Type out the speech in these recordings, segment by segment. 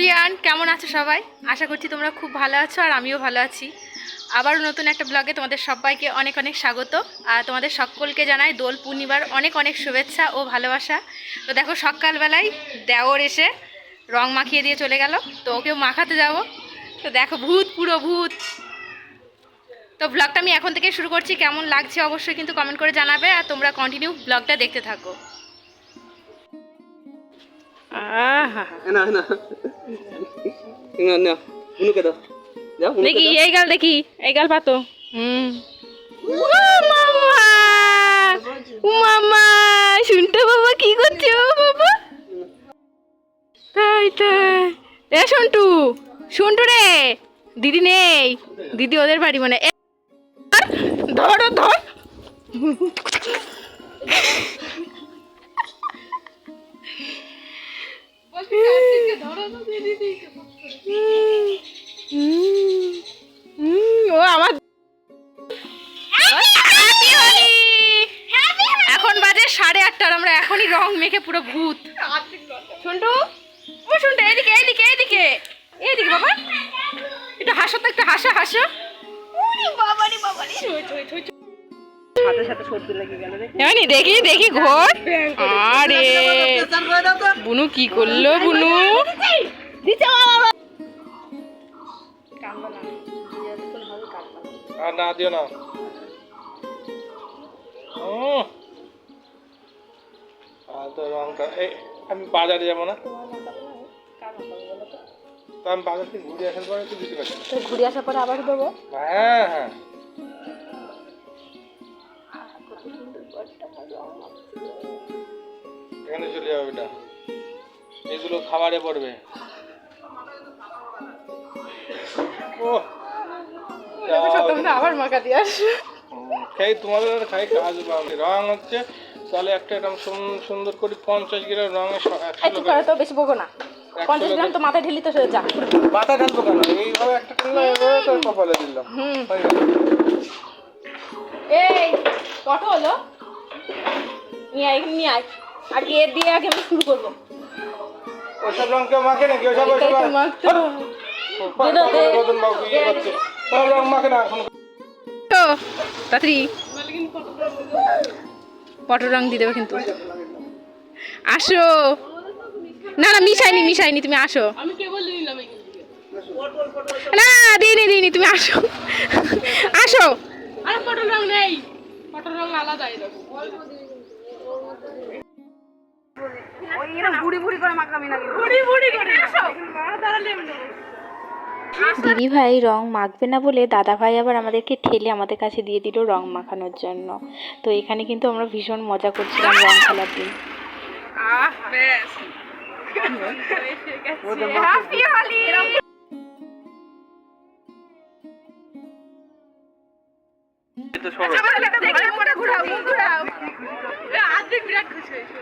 Everyone, কেমন আছো সবাই? আশা করছি তোমরা খুব ভালো আছো আর আমিও ভালো আছি। আবারও নতুন একটা ব্লগে তোমাদের সবাইকে অনেক অনেক স্বাগত। আর তোমাদের সকলকে জানাই দোল পূর্ণিমার অনেক অনেক শুভেচ্ছা ও ভালোবাসা। তো দেখো সকালবেলায় দেওর এসে রং মাখিয়ে দিয়ে চলে গেল। তো ওকেও মাখাতে যাব। তো দেখো ভূত, পুরো ভূত। তো ব্লগটা আমি এখন থেকে শুরু করছি। কেমন লাগছে অবশ্যই কিন্তু কমেন্ট করে জানাবে। আর তোমরা কন্টিনিউ ব্লগটা দেখতে থাকো। না না না না উনুকে দাও যাও দেখি এই গাল দেখি এই গাল পাতো হুম মামা শুনতে বাবা কি করছে বাবা তাই তাই। এ সন্টু। সন্টু রে। দিদি নেই। দিদি ওদের বাড়ি মানে ধর ধর। মেখে পুরো ভূত। শুনটু ও শুনটু এদিকে এদিকে এদিকে। এদিকে বাবা। একটু হাসো তো একটু হাসো হাসো। দেখি। দেখি ঘর। আরে। বুনু কি করল বুনু? না। দিও না। তো রংটা এই আমি বাজারে যাব না? তো আমি বাজার থেকে ঘুরে আসার পরে একটু দিতে পারছি তো ঘুরে আসার পরে আবার দেবো? হ্যাঁ হ্যাঁ। এখানে চলে যাবে এটা। এগুলো খাবারে পড়বে। ও আবার মাকা দিয়ে আসবে। খাই তোমাদের খাই কাজ রং হচ্ছে তাহলে একটা এরকম সুন্দর করে পঞ্চাশ গ্রাম রঙের একটু করে তো বেশি বকো না। পঞ্চাশ গ্রাম তো মাথায় ঢেলি তো যা পাতা ঢালবো কেন? এইভাবে একটা এইভাবে তোর কপালে দিলাম। হয়ে। এই কত হলো? নিয়ে আয় নিয়ে আয়। আগে এর দিয়ে আগে আমি শুরু করব। ওসব রং কেউ মাখে নাকি? ওসব ওসব রং মাখে না এখন। তাড়াতাড়ি। পটল রং দিয়ে দেবে কিন্তু। আসো। না না মিশাইনি মিশাইনি তুমি আসো। না দিইনি দিইনি তুমি আসো। আসো। আর পটল রং নেই পটল রং আলাদা এরকম দিদি ভাই রং মাখবে না বলে দাদা ভাই আবার আমাদেরকে ঠেলে আমাদের কাছে দিয়ে দিল রং মাখানোর জন্য। তো এখানে কিন্তু আমরা ভীষণ মজা করছিলাম রং খেলার দিন। বিরাট খুশি হয়েছে।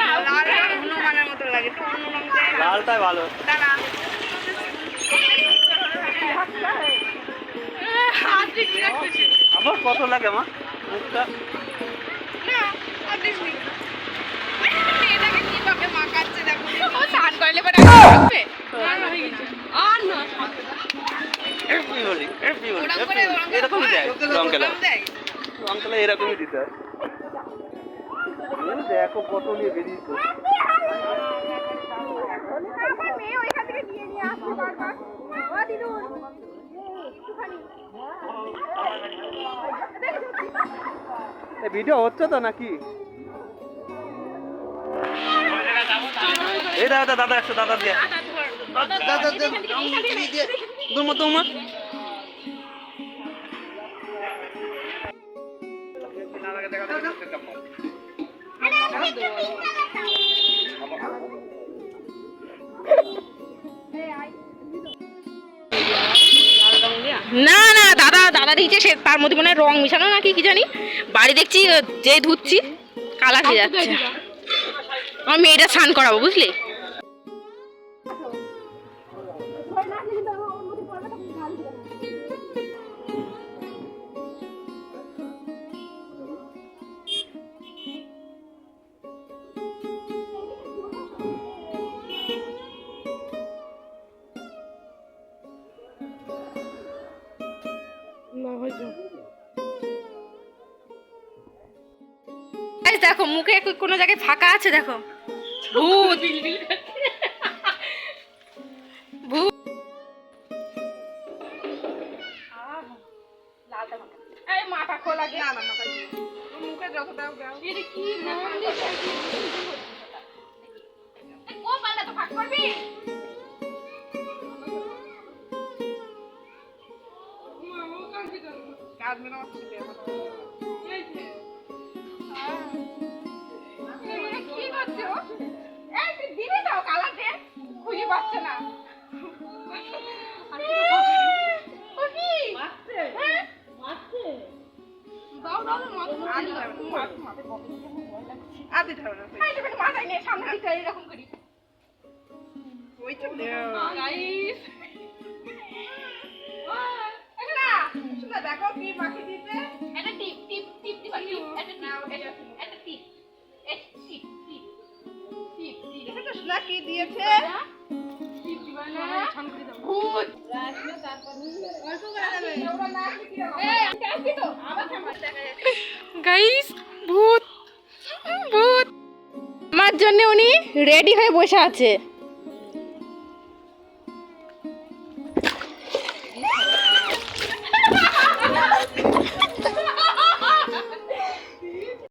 হনুমানের মতো লাগে অন্য লালটাই ভালো। কত লাগে মা? মুখটা। দেয় রং খেলা এরকমই দিতে হয়। আসছে বারবার। ও দিদুন এই ভিডিও হচ্ছে তো নাকি? এই দাদা দাদা একশো দাদা দিয়ে। দাদা দিয়ে দুমা দুমা। না না দাদা দাদা দিয়েছে সে তার মধ্যে মনে হয় রং মিশানো নাকি কি জানি। বাড়ি দেখছি যে ধুচ্ছি কালার হয়ে যাচ্ছে। আমার মেয়েটা স্নান করাবো বুঝলি? মুখে কোনো জায়গায় ফাঁকা আছে দেখো। ভূত। ভূত। মাথা খোলা না না মুখে যত দাও এটা কি ও পাল্লা তো ফাঁক করবি? কাজ মেলা হচ্ছে না। এই তুমি মাথায় নিয়ে সামনে এরকম করি দেখো কি বাকি দিতে? এটা টিপ টিপ টিপ টিপ। এটা নাও এটা এটা টিপ এটা টিপ। টিপ টিপ টিপ এটা তো কি দিয়েছে? গাইস ভূত ভূত। আমার জন্য উনি রেডি হয়ে বসে আছে।